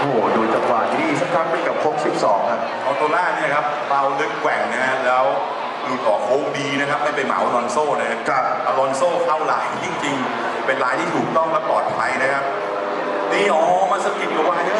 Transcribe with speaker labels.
Speaker 1: โอ้โหดูจังหวะทีนี้สักครั้งไนงกับโค้ง12 ครับ
Speaker 2: ออโตล่าเนี่ยครับเบาลึกแกว่งนะฮะแล้วหลุดออกโค้งดีนะครับไม่ไปเหมาอลอนโซ่นะยะ
Speaker 1: ครับ
Speaker 2: อลอนโซ่เข้าลายจริงๆ เป็นลายที่ถูกต้องและปลอดภัยนะครับ นี่อ๋อมาสะกิดกับวายเดอร์